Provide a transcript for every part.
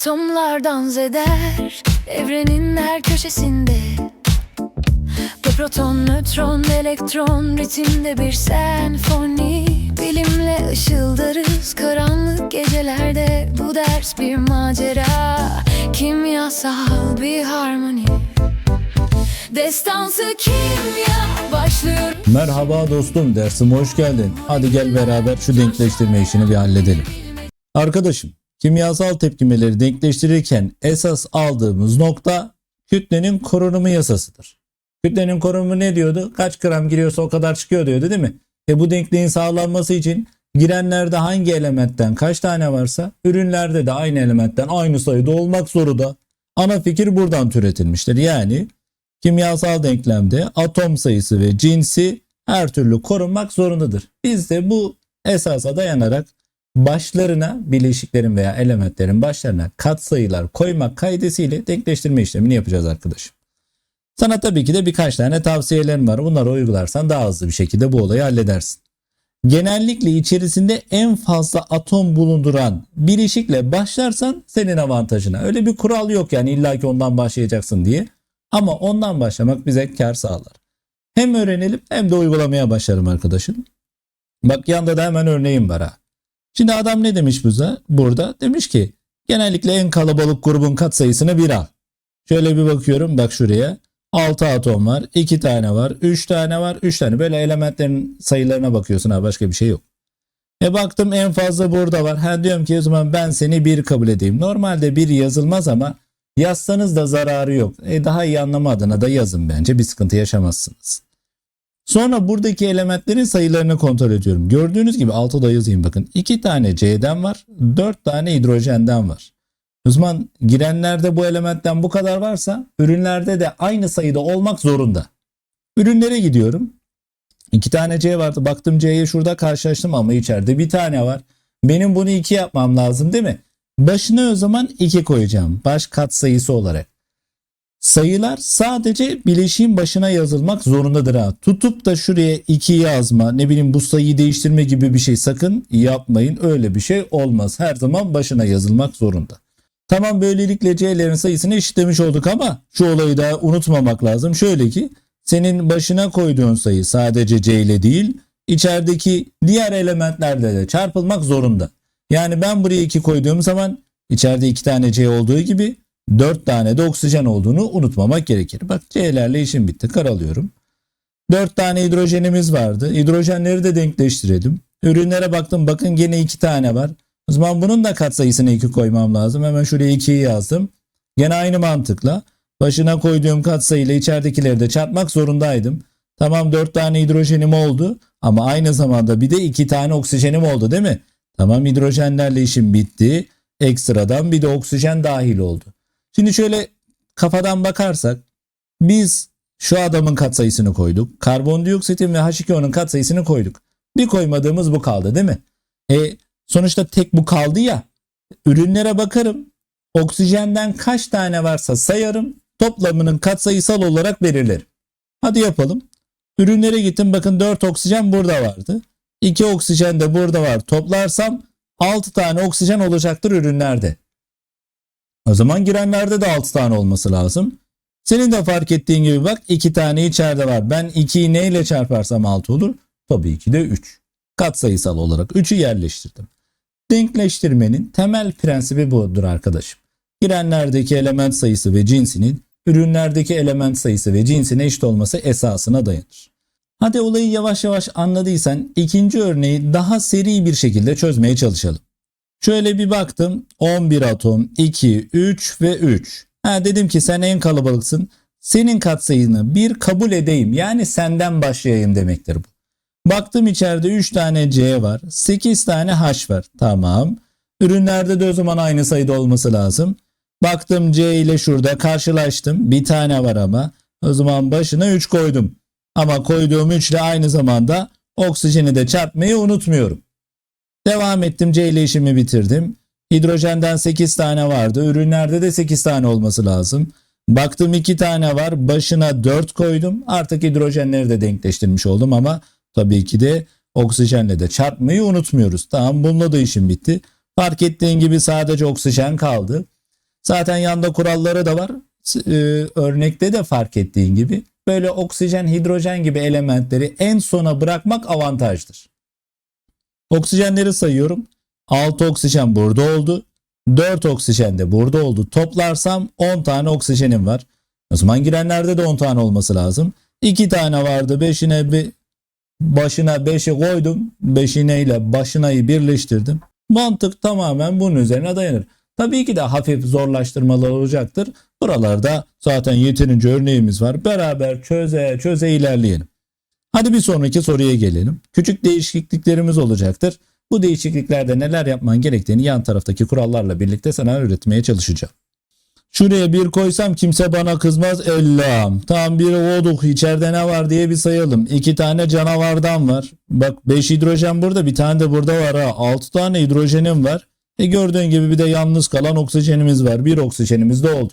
Atomlardan zeder Evrenin her köşesinde. Bir proton, nötron, elektron Ritimde bir senfoni Bilimle ışıldarız. Karanlık gecelerde Bu ders bir macera. Kimyasal bir harmoni. Destansı kimya başlıyor. Merhaba dostum dersime hoş geldin. Hadi gel beraber şu denkleştirme işini bir halledelim. Arkadaşım kimyasal tepkimeleri denkleştirirken esas aldığımız nokta kütlenin korunumu yasasıdır. Kütlenin korunumu ne diyordu? Kaç gram giriyorsa o kadar çıkıyor diyordu değil mi? E bu denkliğin sağlanması için girenlerde hangi elementten kaç tane varsa ürünlerde de aynı elementten aynı sayıda olmak zorunda. Ana fikir buradan türetilmiştir. Yani kimyasal denklemde atom sayısı ve cinsi her türlü korunmak zorundadır. Biz de bu esasa dayanarak başlarına bileşiklerin veya elementlerin başlarına katsayılar koymak kaydesiyle denkleştirme işlemini yapacağız arkadaşım. Sana tabii ki de birkaç tane tavsiyelerim var. Bunları uygularsan daha hızlı bir şekilde bu olayı halledersin. Genellikle içerisinde en fazla atom bulunduran bileşikle başlarsan senin avantajına. Öyle bir kural yok yani illaki ondan başlayacaksın diye. Ama ondan başlamak bize kar sağlar. Hem öğrenelim hem de uygulamaya başlarım arkadaşım. Bak yanda da hemen örneğim var ha. Şimdi adam ne demiş bize burada? Demiş ki genellikle en kalabalık grubun katsayısını bir al. Şöyle bir bakıyorum bak şuraya. 6 atom var, 2 tane var, 3 tane var, 3 tane. Böyle elementlerin sayılarına bakıyorsun ha başka bir şey yok. E baktım en fazla burada var. Ha diyorum ki o zaman ben seni bir kabul edeyim. Normalde bir yazılmaz ama yazsanız da zararı yok. E daha iyi anlama adına da yazın bence bir sıkıntı yaşamazsınız. Sonra buradaki elementlerin sayılarını kontrol ediyorum. Gördüğünüz gibi altıda yazayım bakın. 2 tane C'den var, 4 tane hidrojenden var. O zaman girenlerde bu elementten bu kadar varsa ürünlerde de aynı sayıda olmak zorunda. Ürünlere gidiyorum. İki tane C vardı. Baktım C'ye şurada karşılaştım ama içeride bir tane var. Benim bunu iki yapmam lazım değil mi? Başına o zaman iki koyacağım. Baş katsayısı olarak. Sayılar sadece bileşiğin başına yazılmak zorundadır ha. Tutup da şuraya 2 yazma, ne bileyim bu sayıyı değiştirme gibi bir şey sakın yapmayın. Öyle bir şey olmaz. Her zaman başına yazılmak zorunda. Tamam böylelikle C'lerin sayısını eşitlemiş olduk ama şu olayı da unutmamak lazım. Şöyle ki senin başına koyduğun sayı sadece C ile değil içerideki diğer elementlerle de çarpılmak zorunda. Yani ben buraya 2 koyduğum zaman içeride 2 tane C olduğu gibi 4 tane de oksijen olduğunu unutmamak gerekir. Bak C'lerle işim bitti karalıyorum. 4 tane hidrojenimiz vardı. Hidrojenleri de denkleştirelim. Ürünlere baktım bakın gene 2 tane var. O zaman bunun da katsayısına 2 koymam lazım. Hemen şuraya 2'yi yazdım. Gene aynı mantıkla başına koyduğum katsayıyla içeridekileri de çarpmak zorundaydım. Tamam 4 tane hidrojenim oldu ama aynı zamanda bir de 2 tane oksijenim oldu değil mi? Tamam hidrojenlerle işim bitti. Ekstradan bir de oksijen dahil oldu. Şimdi şöyle kafadan bakarsak biz şu adamın katsayısını koyduk. Karbondioksitin ve H2O'nun katsayısını koyduk. Bir koymadığımız bu kaldı değil mi? E, sonuçta tek bu kaldı ya. Ürünlere bakarım. Oksijenden kaç tane varsa sayarım. Toplamının katsayısal olarak belirlerim. Hadi yapalım. Ürünlere gittim bakın 4 oksijen burada vardı. 2 oksijen de burada var. Toplarsam 6 tane oksijen olacaktır ürünlerde. O zaman girenlerde de 6 tane olması lazım. Senin de fark ettiğin gibi bak 2 tane içeride var. Ben 2'yi neyle çarparsam 6 olur? Tabii ki de 3. Katsayısal olarak 3'ü yerleştirdim. Denkleştirmenin temel prensibi budur arkadaşım. Girenlerdeki element sayısı ve cinsinin ürünlerdeki element sayısı ve cinsine eşit olması esasına dayanır. Hadi olayı yavaş yavaş anladıysan ikinci örneği daha seri bir şekilde çözmeye çalışalım. Şöyle bir baktım 11 atom 2, 3 ve 3. Ha dedim ki sen en kalabalıksın. Senin katsayını bir kabul edeyim yani senden başlayayım demektir bu. Baktım içeride 3 tane C var 8 tane H var tamam. Ürünlerde de o zaman aynı sayıda olması lazım. Baktım C ile şurada karşılaştım bir tane var ama o zaman başına 3 koydum. Ama koyduğum 3 ile aynı zamanda oksijeni de çarpmayı unutmuyorum. Devam ettim C ile işimi bitirdim. Hidrojenden 8 tane vardı. Ürünlerde de 8 tane olması lazım. Baktım 2 tane var. Başına 4 koydum. Artık hidrojenleri de denkleştirmiş oldum ama tabii ki de oksijenle de çarpmayı unutmuyoruz. Tamam bununla da işim bitti. Fark ettiğin gibi sadece oksijen kaldı. Zaten yanda kuralları da var. S- e, örnekte de fark ettiğin gibi böyle oksijen, hidrojen gibi elementleri en sona bırakmak avantajdır. Oksijenleri sayıyorum. 6 oksijen burada oldu. 4 oksijen de burada oldu. Toplarsam 10 tane oksijenim var. O zaman girenlerde de 10 tane olması lazım. 2 tane vardı. 5'ine bir başına 5'i koydum. 5'ine ile başınayı birleştirdim. Mantık tamamen bunun üzerine dayanır. Tabii ki de hafif zorlaştırmalar olacaktır. Buralarda zaten yeterince örneğimiz var. Beraber çöze çöze ilerleyelim. Hadi bir sonraki soruya gelelim. Küçük değişikliklerimiz olacaktır. Bu değişikliklerde neler yapman gerektiğini yan taraftaki kurallarla birlikte sana öğretmeye çalışacağım. Şuraya bir koysam kimse bana kızmaz ellam. Tam bir olduk içeride ne var diye bir sayalım. İki tane canavardan var. Bak 5 hidrojen burada bir tane de burada var ha. 6 tane hidrojenim var. E gördüğün gibi bir de yalnız kalan oksijenimiz var. Bir oksijenimiz de oldu.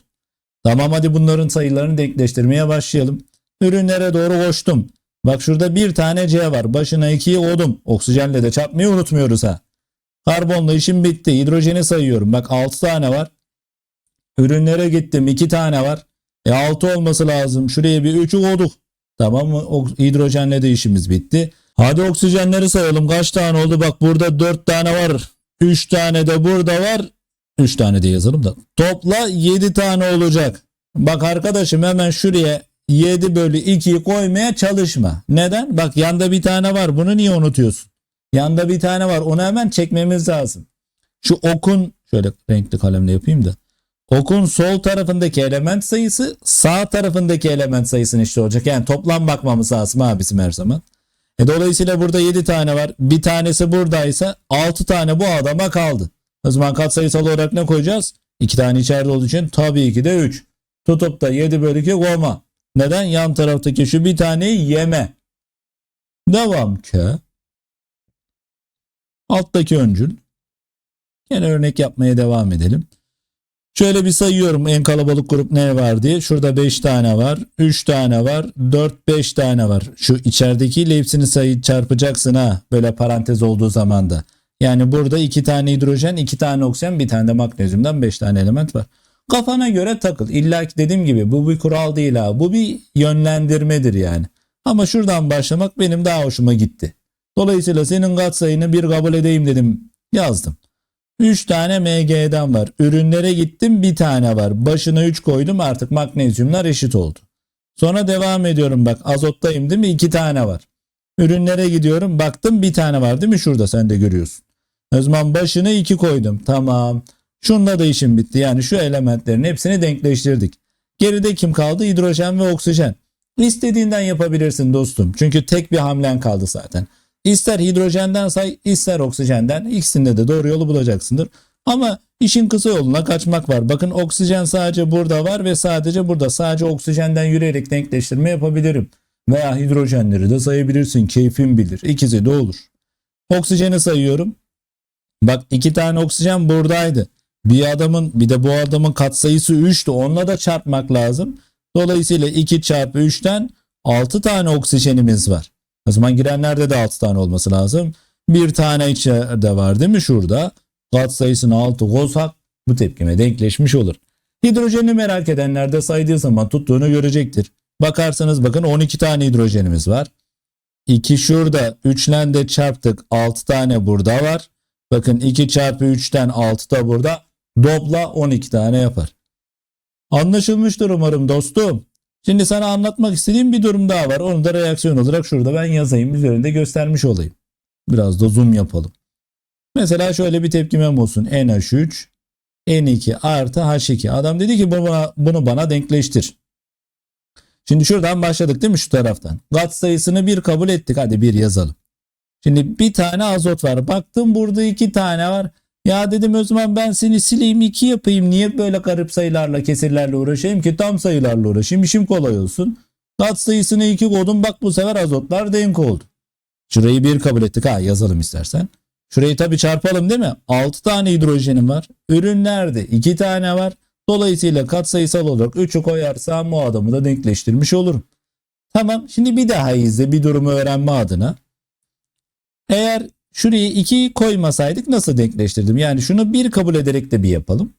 Tamam hadi bunların sayılarını denkleştirmeye başlayalım. Ürünlere doğru koştum. Bak şurada bir tane C var. Başına 2'yi odum. Oksijenle de çarpmayı unutmuyoruz ha. Karbonla işim bitti. Hidrojeni sayıyorum. Bak 6 tane var. Ürünlere gittim. 2 tane var. E 6 olması lazım. Şuraya bir 3'ü koyduk. Tamam mı? Hidrojenle de işimiz bitti. Hadi oksijenleri sayalım. Kaç tane oldu? Bak burada 4 tane var. 3 tane de burada var. 3 tane de yazalım da. Topla 7 tane olacak. Bak arkadaşım hemen şuraya 7 bölü 2'yi koymaya çalışma. Neden? Bak yanda bir tane var. Bunu niye unutuyorsun? Yanda bir tane var. Onu hemen çekmemiz lazım. Şu okun şöyle renkli kalemle yapayım da. Okun sol tarafındaki element sayısı sağ tarafındaki element sayısının işte olacak. Yani toplam bakmamız lazım abisi her zaman. E dolayısıyla burada 7 tane var. Bir tanesi buradaysa 6 tane bu adama kaldı. O zaman katsayısal olarak ne koyacağız? 2 tane içeride olduğu için tabii ki de 3. Tutup da 7 bölü 2 koyma. Neden? Yan taraftaki şu bir taneyi yeme. Devam ki. Alttaki öncül. Yine örnek yapmaya devam edelim. Şöyle bir sayıyorum en kalabalık grup ne var diye. Şurada 5 tane var, 3 tane var, 4-5 tane var. Şu içeridekiyle hepsini sayı çarpacaksın ha. Böyle parantez olduğu zaman da. Yani burada 2 tane hidrojen, 2 tane oksijen, bir tane de magnezyumdan 5 tane element var. Kafana göre takıl. İlla ki dediğim gibi bu bir kural değil ha. Bu bir yönlendirmedir yani. Ama şuradan başlamak benim daha hoşuma gitti. Dolayısıyla senin katsayını bir kabul edeyim dedim. Yazdım. 3 tane MG'den var. Ürünlere gittim bir tane var. Başına 3 koydum artık magnezyumlar eşit oldu. Sonra devam ediyorum bak azottayım değil mi? 2 tane var. Ürünlere gidiyorum baktım bir tane var değil mi? Şurada sen de görüyorsun. O zaman başına 2 koydum. Tamam. Şunda da işim bitti. Yani şu elementlerin hepsini denkleştirdik. Geride kim kaldı? Hidrojen ve oksijen. İstediğinden yapabilirsin dostum. Çünkü tek bir hamlen kaldı zaten. İster hidrojenden say, ister oksijenden. İkisinde de doğru yolu bulacaksındır. Ama işin kısa yoluna kaçmak var. Bakın oksijen sadece burada var ve sadece burada. Sadece oksijenden yürüyerek denkleştirme yapabilirim. Veya hidrojenleri de sayabilirsin. Keyfin bilir. İkisi de olur. Oksijeni sayıyorum. Bak iki tane oksijen buradaydı. Bir adamın bir de bu adamın katsayısı 3'tü. Onunla da çarpmak lazım. Dolayısıyla 2 çarpı 3'ten 6 tane oksijenimiz var. O zaman girenlerde de 6 tane olması lazım. Bir tane içeride var değil mi şurada? Katsayısını 6 koysak bu tepkime denkleşmiş olur. Hidrojeni merak edenler de saydığı zaman tuttuğunu görecektir. Bakarsanız bakın 12 tane hidrojenimiz var. 2 şurada 3 de çarptık 6 tane burada var. Bakın 2 çarpı 3'ten 6 da burada. Topla 12 tane yapar. Anlaşılmıştır umarım dostum. Şimdi sana anlatmak istediğim bir durum daha var. Onu da reaksiyon olarak şurada ben yazayım. Üzerinde göstermiş olayım. Biraz da zoom yapalım. Mesela şöyle bir tepkimem olsun. NH3 N2 artı H2. Adam dedi ki bunu bana, bunu bana denkleştir. Şimdi şuradan başladık değil mi şu taraftan? Kat sayısını bir kabul ettik. Hadi bir yazalım. Şimdi bir tane azot var. Baktım burada iki tane var. Ya dedim o zaman ben seni sileyim iki yapayım. Niye böyle garip sayılarla kesirlerle uğraşayım ki tam sayılarla uğraşayım. İşim kolay olsun. Kat sayısını iki koydum. Bak bu sefer azotlar denk oldu. Şurayı bir kabul ettik. Ha yazalım istersen. Şurayı tabii çarpalım değil mi? 6 tane hidrojenim var. Ürünlerde 2 tane var. Dolayısıyla katsayısal olarak 3'ü koyarsam bu adamı da denkleştirmiş olurum. Tamam şimdi bir daha izle bir durumu öğrenme adına. Eğer şuraya 2 koymasaydık nasıl denkleştirdim? Yani şunu 1 kabul ederek de bir yapalım.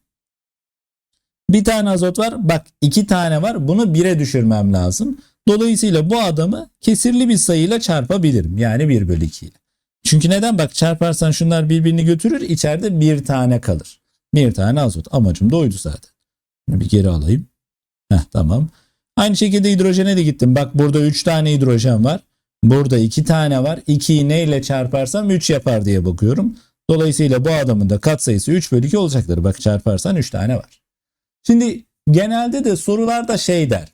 Bir tane azot var. Bak iki tane var. Bunu 1'e düşürmem lazım. Dolayısıyla bu adamı kesirli bir sayıyla çarpabilirim. Yani 1 bölü 2 ile. Çünkü neden? Bak çarparsan şunlar birbirini götürür. içeride bir tane kalır. Bir tane azot. Amacım da oydu zaten. Bir geri alayım. Heh tamam. Aynı şekilde hidrojene de gittim. Bak burada 3 tane hidrojen var. Burada 2 tane var. 2'yi neyle çarparsam 3 yapar diye bakıyorum. Dolayısıyla bu adamın da katsayısı 3 bölü 2 olacaktır. Bak çarparsan 3 tane var. Şimdi genelde de sorularda şey der.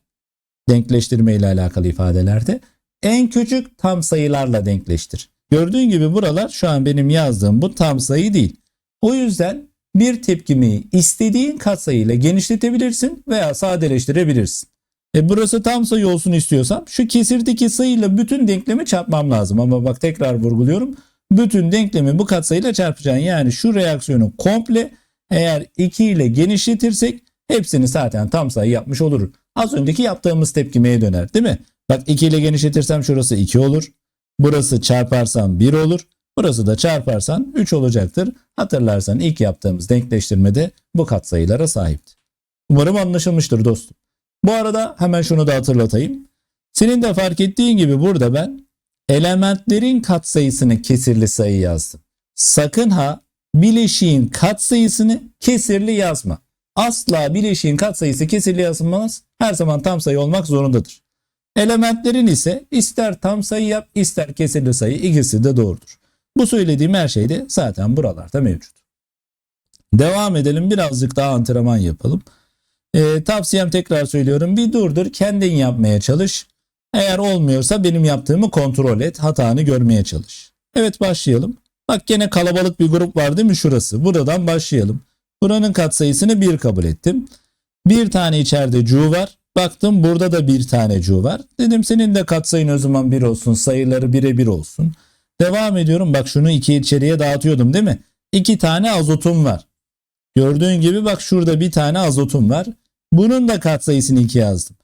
Denkleştirme ile alakalı ifadelerde. En küçük tam sayılarla denkleştir. Gördüğün gibi buralar şu an benim yazdığım bu tam sayı değil. O yüzden bir tepkimeyi istediğin katsayıyla genişletebilirsin veya sadeleştirebilirsin. E burası tam sayı olsun istiyorsam şu kesirdeki sayıyla bütün denklemi çarpmam lazım. Ama bak tekrar vurguluyorum. Bütün denklemi bu katsayıyla çarpacaksın. Yani şu reaksiyonu komple eğer 2 ile genişletirsek hepsini zaten tam sayı yapmış olur. Az önceki yaptığımız tepkimeye döner değil mi? Bak 2 ile genişletirsem şurası 2 olur. Burası çarparsam 1 olur. Burası da çarparsan 3 olacaktır. Hatırlarsan ilk yaptığımız denkleştirmede bu katsayılara sahipti. Umarım anlaşılmıştır dostum. Bu arada hemen şunu da hatırlatayım. Senin de fark ettiğin gibi burada ben elementlerin katsayısını kesirli sayı yazdım. Sakın ha bileşiğin katsayısını kesirli yazma. Asla bileşiğin katsayısı kesirli yazılmaz. Her zaman tam sayı olmak zorundadır. Elementlerin ise ister tam sayı yap ister kesirli sayı ikisi de doğrudur. Bu söylediğim her şey de zaten buralarda mevcut. Devam edelim birazcık daha antrenman yapalım. Ee, tavsiyem tekrar söylüyorum bir durdur kendin yapmaya çalış. Eğer olmuyorsa benim yaptığımı kontrol et hatanı görmeye çalış. Evet başlayalım. Bak gene kalabalık bir grup var değil mi şurası? Buradan başlayalım. Buranın katsayısını 1 kabul ettim. Bir tane içeride cu var. Baktım burada da bir tane cu var. Dedim senin de katsayın o zaman 1 olsun. Sayıları birebir olsun. Devam ediyorum. Bak şunu iki içeriye dağıtıyordum değil mi? İki tane azotum var. Gördüğün gibi bak şurada bir tane azotum var. Bunun da katsayısını 2 yazdım.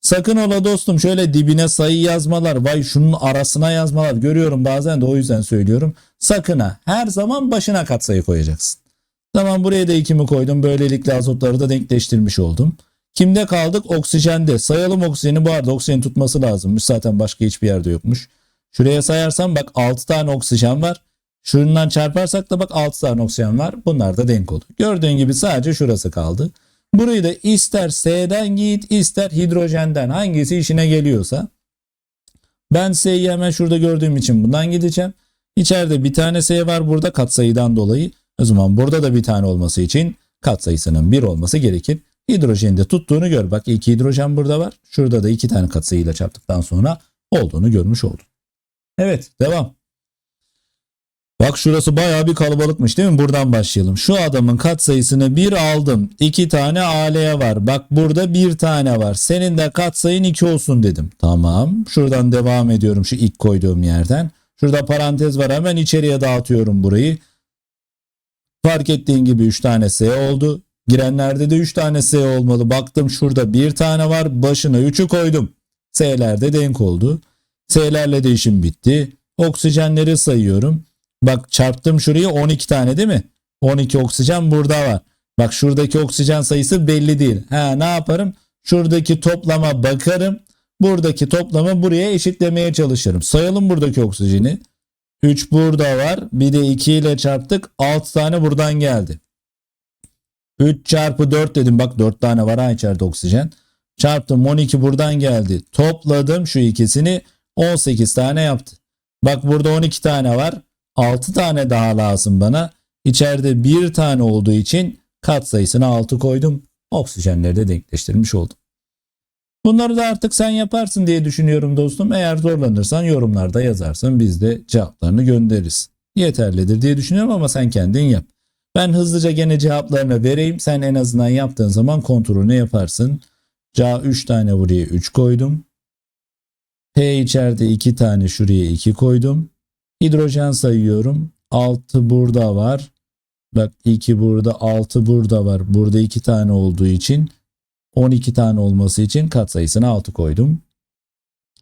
Sakın ola dostum şöyle dibine sayı yazmalar, vay şunun arasına yazmalar görüyorum bazen de o yüzden söylüyorum. Sakın ha her zaman başına katsayı koyacaksın. Tamam buraya da 2'mi koydum. Böylelikle azotları da denkleştirmiş oldum. Kimde kaldık? Oksijende. Sayalım oksijeni. Bu arada oksijenin tutması lazımmış. Zaten başka hiçbir yerde yokmuş. Şuraya sayarsam bak 6 tane oksijen var. Şundan çarparsak da bak 6 tane oksijen var. Bunlar da denk oldu. Gördüğün gibi sadece şurası kaldı. Burayı da ister S'den git ister hidrojenden hangisi işine geliyorsa. Ben S'yi hemen şurada gördüğüm için bundan gideceğim. İçeride bir tane S var burada katsayıdan dolayı. O zaman burada da bir tane olması için katsayısının 1 olması gerekir. Hidrojeni de tuttuğunu gör. Bak iki hidrojen burada var. Şurada da iki tane katsayıyla çarptıktan sonra olduğunu görmüş oldun. Evet devam. Bak şurası bayağı bir kalabalıkmış değil mi? Buradan başlayalım. Şu adamın katsayısını 1 aldım. 2 tane AL'ye var. Bak burada bir tane var. Senin de katsayın 2 olsun dedim. Tamam. Şuradan devam ediyorum şu ilk koyduğum yerden. Şurada parantez var. Hemen içeriye dağıtıyorum burayı. Fark ettiğin gibi 3 tane S oldu. Girenlerde de 3 tane S olmalı. Baktım şurada bir tane var. Başına 3'ü koydum. S'ler de denk oldu. S'lerle de işim bitti. Oksijenleri sayıyorum. Bak çarptım şurayı 12 tane değil mi? 12 oksijen burada var. Bak şuradaki oksijen sayısı belli değil. Ha ne yaparım? Şuradaki toplama bakarım. Buradaki toplamı buraya eşitlemeye çalışırım. Sayalım buradaki oksijeni. 3 burada var. Bir de 2 ile çarptık. 6 tane buradan geldi. 3 çarpı 4 dedim. Bak 4 tane var ha içeride oksijen. Çarptım 12 buradan geldi. Topladım şu ikisini 18 tane yaptı. Bak burada 12 tane var. 6 tane daha lazım bana. İçeride bir tane olduğu için kat sayısına 6 koydum. Oksijenleri de denkleştirmiş oldum. Bunları da artık sen yaparsın diye düşünüyorum dostum. Eğer zorlanırsan yorumlarda yazarsın. Biz de cevaplarını göndeririz. Yeterlidir diye düşünüyorum ama sen kendin yap. Ben hızlıca gene cevaplarını vereyim. Sen en azından yaptığın zaman kontrolünü yaparsın. Ca 3 tane buraya 3 koydum. P içeride 2 tane şuraya 2 koydum. Hidrojen sayıyorum. 6 burada var. Bak 2 burada 6 burada var. Burada 2 tane olduğu için 12 tane olması için katsayısına 6 koydum.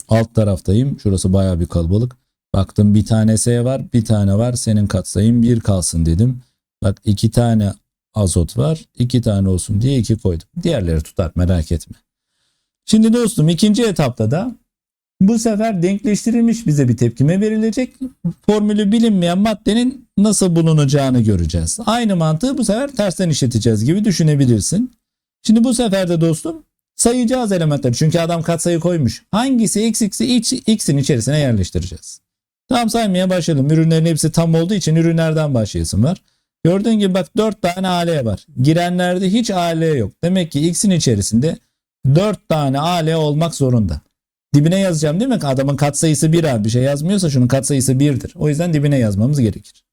Alt taraftayım. Şurası baya bir kalabalık. Baktım bir tane S var bir tane var. Senin katsayın 1 kalsın dedim. Bak 2 tane azot var. 2 tane olsun diye 2 koydum. Diğerleri tutar merak etme. Şimdi dostum ikinci etapta da bu sefer denkleştirilmiş bize bir tepkime verilecek. Formülü bilinmeyen maddenin nasıl bulunacağını göreceğiz. Aynı mantığı bu sefer tersten işleteceğiz gibi düşünebilirsin. Şimdi bu sefer de dostum sayacağız elementleri. Çünkü adam katsayı koymuş. Hangisi x x'i x'in içerisine yerleştireceğiz. Tamam saymaya başlayalım. Ürünlerin hepsi tam olduğu için ürünlerden başlayasın var. Gördüğün gibi bak 4 tane AL var. Girenlerde hiç AL yok. Demek ki x'in içerisinde 4 tane AL olmak zorunda. Dibine yazacağım değil mi? Adamın katsayısı 1 abi bir şey yazmıyorsa şunun katsayısı 1'dir. O yüzden dibine yazmamız gerekir.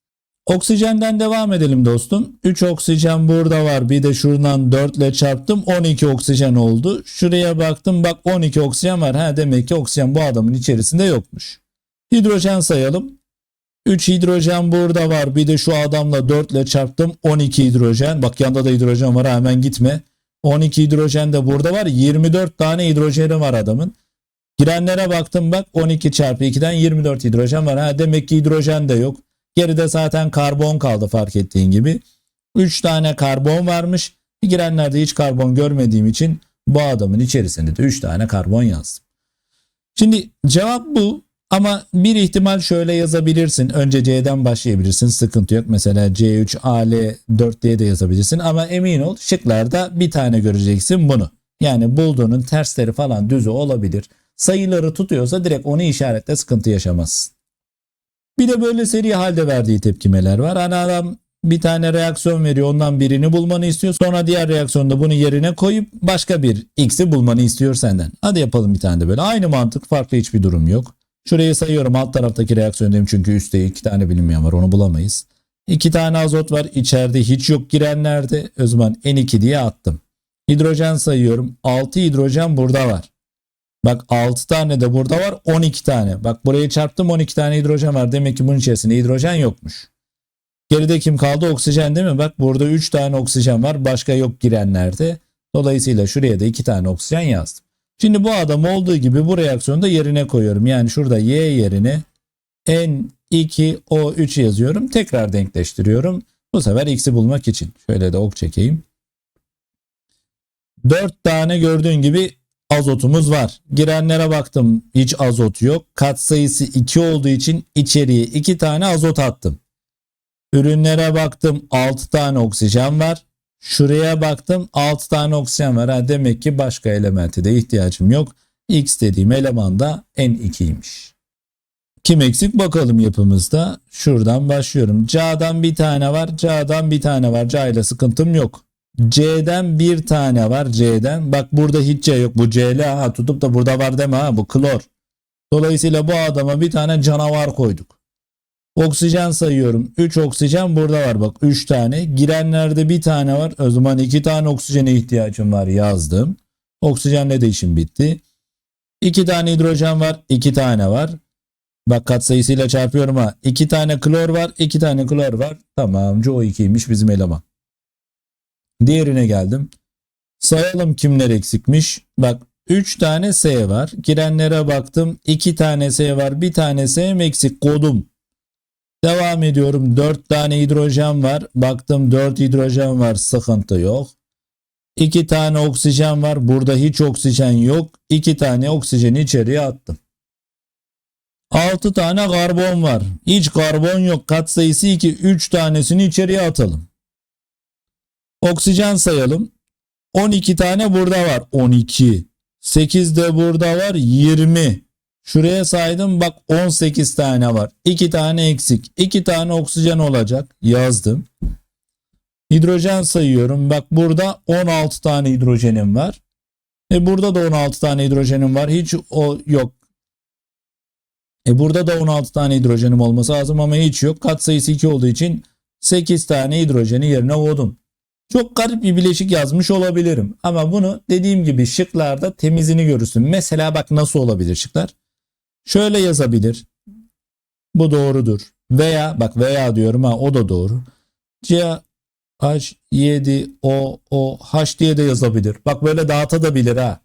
Oksijenden devam edelim dostum. 3 oksijen burada var. Bir de şuradan 4 ile çarptım. 12 oksijen oldu. Şuraya baktım bak 12 oksijen var. Ha demek ki oksijen bu adamın içerisinde yokmuş. Hidrojen sayalım. 3 hidrojen burada var. Bir de şu adamla 4 ile çarptım. 12 hidrojen. Bak yanında da hidrojen var. Hemen gitme. 12 hidrojen de burada var. 24 tane hidrojeni var adamın. Girenlere baktım bak 12 çarpı 2'den 24 hidrojen var. Ha, demek ki hidrojen de yok. Geride zaten karbon kaldı fark ettiğin gibi. 3 tane karbon varmış. Girenlerde hiç karbon görmediğim için bu adamın içerisinde de 3 tane karbon yazdım. Şimdi cevap bu ama bir ihtimal şöyle yazabilirsin. Önce C'den başlayabilirsin. Sıkıntı yok. Mesela C3, AL, 4 diye de yazabilirsin. Ama emin ol şıklarda bir tane göreceksin bunu. Yani bulduğunun tersleri falan düzü olabilir. Sayıları tutuyorsa direkt onu işaretle sıkıntı yaşamazsın. Bir de böyle seri halde verdiği tepkimeler var. Hani adam bir tane reaksiyon veriyor ondan birini bulmanı istiyor. Sonra diğer reaksiyonda bunu yerine koyup başka bir x'i bulmanı istiyor senden. Hadi yapalım bir tane de böyle. Aynı mantık farklı hiçbir durum yok. Şurayı sayıyorum alt taraftaki reaksiyondayım çünkü üstte iki tane bilinmeyen var onu bulamayız. İki tane azot var içeride hiç yok girenlerde o zaman N2 diye attım. Hidrojen sayıyorum 6 hidrojen burada var. Bak 6 tane de burada var 12 tane. Bak burayı çarptım 12 tane hidrojen var. Demek ki bunun içerisinde hidrojen yokmuş. Geride kim kaldı? Oksijen değil mi? Bak burada 3 tane oksijen var. Başka yok girenlerde. Dolayısıyla şuraya da 2 tane oksijen yazdım. Şimdi bu adam olduğu gibi bu reaksiyonu da yerine koyuyorum. Yani şurada Y yerine N2O3 yazıyorum. Tekrar denkleştiriyorum. Bu sefer X'i bulmak için. Şöyle de ok çekeyim. 4 tane gördüğün gibi azotumuz var. Girenlere baktım hiç azot yok. Katsayısı 2 olduğu için içeriye 2 tane azot attım. Ürünlere baktım 6 tane oksijen var. Şuraya baktım 6 tane oksijen var. Ha, demek ki başka elemente de ihtiyacım yok. X dediğim eleman da N2'ymiş. Kim eksik bakalım yapımızda. Şuradan başlıyorum. C'dan bir tane var. C'dan bir tane var. C ile sıkıntım yok. C'den bir tane var C'den. Bak burada hiç C yok. Bu C'li ha tutup da burada var deme ha bu klor. Dolayısıyla bu adama bir tane canavar koyduk. Oksijen sayıyorum. 3 oksijen burada var bak 3 tane. Girenlerde bir tane var. O zaman 2 tane oksijene ihtiyacım var yazdım. Oksijenle de işim bitti. 2 tane hidrojen var. 2 tane var. Bak katsayısıyla çarpıyorum ha. 2 tane klor var. 2 tane klor var. Tamam CO2'ymiş bizim eleman. Diğerine geldim. Sayalım kimler eksikmiş. Bak 3 tane S var. Girenlere baktım. 2 tane S var. Bir tane S eksik kodum. Devam ediyorum. 4 tane hidrojen var. Baktım 4 hidrojen var. Sıkıntı yok. 2 tane oksijen var. Burada hiç oksijen yok. 2 tane oksijeni içeriye attım. 6 tane karbon var. Hiç karbon yok. Katsayısı 2. 3 tanesini içeriye atalım. Oksijen sayalım. 12 tane burada var. 12. 8 de burada var. 20. Şuraya saydım bak 18 tane var. 2 tane eksik. 2 tane oksijen olacak. Yazdım. Hidrojen sayıyorum. Bak burada 16 tane hidrojenim var. E burada da 16 tane hidrojenim var. Hiç o yok. E burada da 16 tane hidrojenim olması lazım ama hiç yok. Katsayısı 2 olduğu için 8 tane hidrojeni yerine koydum. Çok garip bir bileşik yazmış olabilirim. Ama bunu dediğim gibi şıklarda temizini görürsün. Mesela bak nasıl olabilir şıklar. Şöyle yazabilir. Bu doğrudur. Veya bak veya diyorum ha o da doğru. C H7 O O H diye de yazabilir. Bak böyle dağıtabilir ha.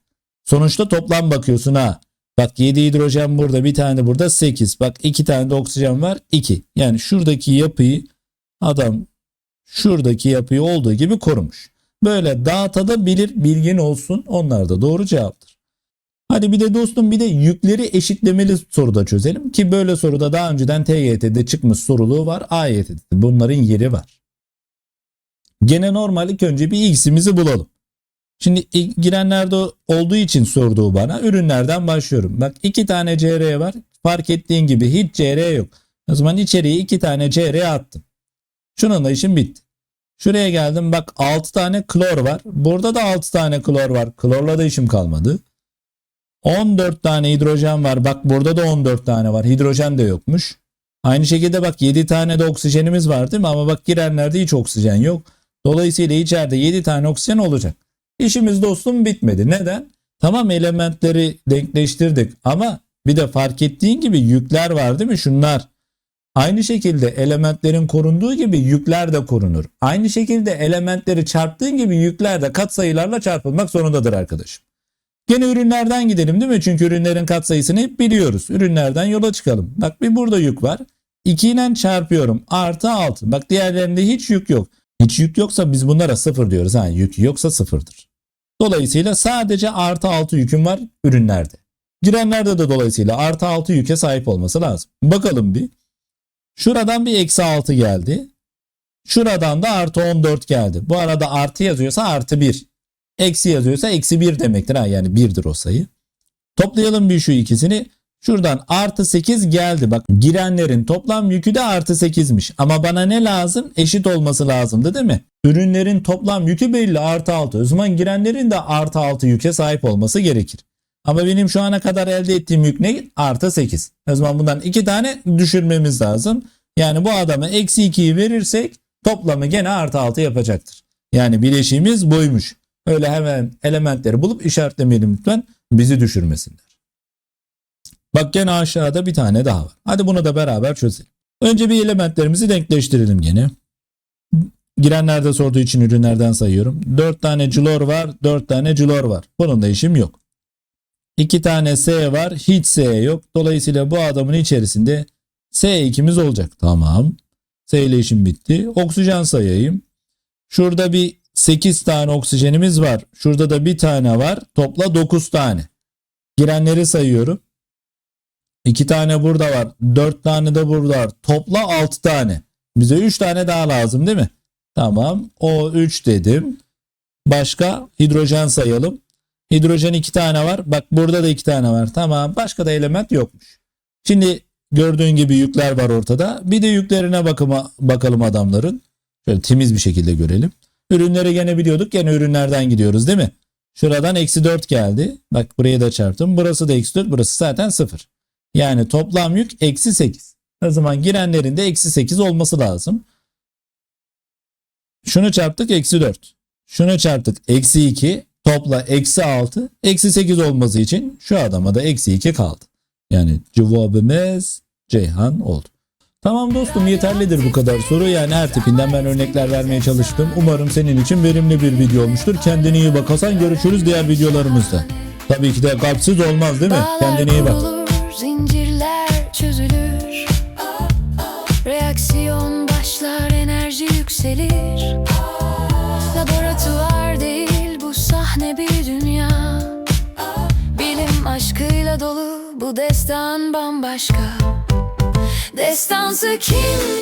Sonuçta toplam bakıyorsun ha. Bak 7 hidrojen burada bir tane burada 8. Bak 2 tane de oksijen var 2. Yani şuradaki yapıyı adam şuradaki yapıyı olduğu gibi korumuş. Böyle dağıtabilir bilgin olsun. Onlar da doğru cevaptır. Hadi bir de dostum bir de yükleri eşitlemeli soruda çözelim ki böyle soruda daha önceden TYT'de çıkmış soruluğu var. AYT'de de bunların yeri var. Gene normal ilk önce bir x'imizi bulalım. Şimdi girenlerde olduğu için sorduğu bana ürünlerden başlıyorum. Bak iki tane CR var. Fark ettiğin gibi hiç CR yok. O zaman içeriye iki tane CR attım. Şununla işim bitti. Şuraya geldim bak 6 tane klor var. Burada da 6 tane klor var. Klorla da işim kalmadı. 14 tane hidrojen var. Bak burada da 14 tane var. Hidrojen de yokmuş. Aynı şekilde bak 7 tane de oksijenimiz var değil mi? Ama bak girenlerde hiç oksijen yok. Dolayısıyla içeride 7 tane oksijen olacak. İşimiz dostum bitmedi. Neden? Tamam elementleri denkleştirdik ama bir de fark ettiğin gibi yükler var değil mi? Şunlar. Aynı şekilde elementlerin korunduğu gibi yükler de korunur. Aynı şekilde elementleri çarptığın gibi yükler de katsayılarla çarpılmak zorundadır arkadaşım. Gene ürünlerden gidelim değil mi? Çünkü ürünlerin katsayısını hep biliyoruz. Ürünlerden yola çıkalım. Bak bir burada yük var. 2 ile çarpıyorum. Artı 6. Bak diğerlerinde hiç yük yok. Hiç yük yoksa biz bunlara sıfır diyoruz. Ha, yük yoksa sıfırdır. Dolayısıyla sadece artı 6 yüküm var ürünlerde. Girenlerde de dolayısıyla artı 6 yüke sahip olması lazım. Bakalım bir. Şuradan bir eksi 6 geldi. Şuradan da artı 14 geldi. Bu arada artı yazıyorsa artı 1. Eksi yazıyorsa eksi 1 demektir. Ha, yani 1'dir o sayı. Toplayalım bir şu ikisini. Şuradan artı 8 geldi. Bak girenlerin toplam yükü de artı 8'miş. Ama bana ne lazım? Eşit olması lazımdı değil mi? Ürünlerin toplam yükü belli artı 6. O zaman girenlerin de artı 6 yüke sahip olması gerekir. Ama benim şu ana kadar elde ettiğim yük ne? Artı 8. O zaman bundan iki tane düşürmemiz lazım. Yani bu adama eksi 2'yi verirsek toplamı gene artı 6 yapacaktır. Yani bileşiğimiz buymuş. Öyle hemen elementleri bulup işaretlemeyelim lütfen. Bizi düşürmesinler. Bak gene aşağıda bir tane daha var. Hadi bunu da beraber çözelim. Önce bir elementlerimizi denkleştirelim gene. Girenlerde sorduğu için ürünlerden sayıyorum. 4 tane clor var, 4 tane clor var. Bunun da işim yok. 2 tane S var, hiç S yok. Dolayısıyla bu adamın içerisinde S2'miz olacak. Tamam. S ile işim bitti. Oksijen sayayım. Şurada bir 8 tane oksijenimiz var. Şurada da bir tane var. Topla 9 tane. Girenleri sayıyorum. 2 tane burada var. 4 tane de burada var. Topla 6 tane. Bize 3 tane daha lazım değil mi? Tamam. O 3 dedim. Başka hidrojen sayalım. Hidrojen 2 tane var. Bak burada da 2 tane var. Tamam. Başka da element yokmuş. Şimdi gördüğün gibi yükler var ortada. Bir de yüklerine bakıma, bakalım adamların. Şöyle temiz bir şekilde görelim. Ürünleri gene biliyorduk. Gene ürünlerden gidiyoruz değil mi? Şuradan eksi 4 geldi. Bak buraya da çarptım. Burası da eksi 4. Burası zaten 0. Yani toplam yük eksi 8. O zaman girenlerin de eksi 8 olması lazım. Şunu çarptık eksi 4. Şunu çarptık eksi 2. Topla eksi 6. Eksi 8 olması için şu adama da eksi 2 kaldı. Yani cevabımız Ceyhan oldu. Tamam dostum yeterlidir bu kadar soru. Yani her tipinden ben örnekler vermeye çalıştım. Umarım senin için verimli bir video olmuştur. Kendine iyi bak Hasan. Görüşürüz diğer videolarımızda. Tabii ki de kalpsiz olmaz değil mi? Kendine iyi bak. kurulur, zincirler çözülür. Reaksiyon başlar, enerji yükselir. Aşkıyla dolu, bu destan bambaşka. Destansı kim?